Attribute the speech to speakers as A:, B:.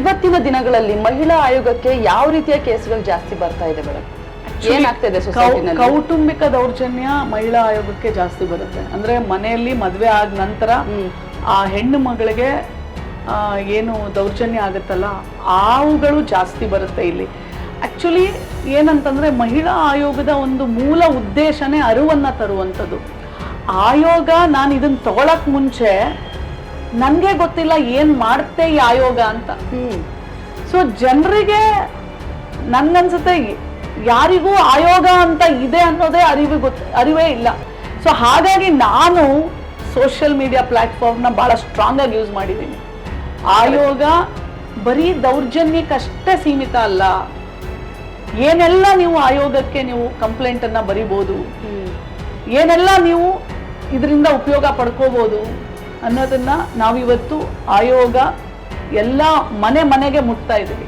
A: ಇವತ್ತಿನ ದಿನಗಳಲ್ಲಿ ಮಹಿಳಾ ಆಯೋಗಕ್ಕೆ ಯಾವ ರೀತಿಯ ಕೇಸ್ಗಳು ಜಾಸ್ತಿ ಬರ್ತಾ ಇದೆ ಮೇಡಮ್? ಏನಾಗ್ತಿದೆ ಇದೆ
B: ಕೌಟುಂಬಿಕ ದೌರ್ಜನ್ಯ ಮಹಿಳಾ ಆಯೋಗಕ್ಕೆ ಜಾಸ್ತಿ ಬರುತ್ತೆ. ಅಂದ್ರೆ ಮನೆಯಲ್ಲಿ ಮದ್ವೆ ಆದ ನಂತರ ಆ ಹೆಣ್ಣು ಮಗಳಿಗೆ ಏನು ದೌರ್ಜನ್ಯ ಆಗುತ್ತಲ್ಲ ಆವುಗಳು ಜಾಸ್ತಿ ಬರುತ್ತೆ ಇಲ್ಲಿ. ಆಕ್ಚುಲಿ ಏನಂತಂದ್ರೆ ಮಹಿಳಾ ಆಯೋಗದ ಒಂದು ಮೂಲ ಉದ್ದೇಶನೇ ಅರಿವನ್ನ ತರುವಂಥದ್ದು. ಆಯೋಗ ನಾನು ಇದನ್ನ ತಗೊಳಕ್ ಮುಂಚೆ ನನಗೆ ಗೊತ್ತಿಲ್ಲ ಏನ್ ಮಾಡುತ್ತೆ ಈ ಆಯೋಗ ಅಂತ. ಸೊ ಜನರಿಗೆ ನನ್ಗನ್ಸುತ್ತೆ ಯಾರಿಗೂ ಆಯೋಗ ಅಂತ ಇದೆ ಅನ್ನೋದೇ ಅರಿವು ಗೊತ್ತ ಅರಿವೇ ಇಲ್ಲ. ಸೊ ಹಾಗಾಗಿ ನಾನು ಸೋಷಿಯಲ್ ಮೀಡಿಯಾ ಪ್ಲಾಟ್ಫಾರ್ಮ್ನ ಭಾಳ ಸ್ಟ್ರಾಂಗ್ ಆಗಿ ಯೂಸ್ ಮಾಡಿದ್ದೀನಿ ಆಯೋಗ ಬರೀ ದೌರ್ಜನ್ಯಕ್ಕಷ್ಟೇ ಸೀಮಿತ ಅಲ್ಲ. ಏನೆಲ್ಲ ನೀವು ಆಯೋಗಕ್ಕೆ ನೀವು ಕಂಪ್ಲೇಂಟ್ ಅನ್ನ ಬರಿಬೋದು. ಏನೆಲ್ಲ ನೀವು ಇದರಿಂದ ಉಪಯೋಗ ಪಡ್ಕೋಬಹುದು ಅನ್ನೋದನ್ನ ನಾವಿವತ್ತು ಆಯೋಗ ಎಲ್ಲ ಮನೆ ಮನೆಗೆ ಮುಟ್ತಾ ಇದ್ದೀವಿ.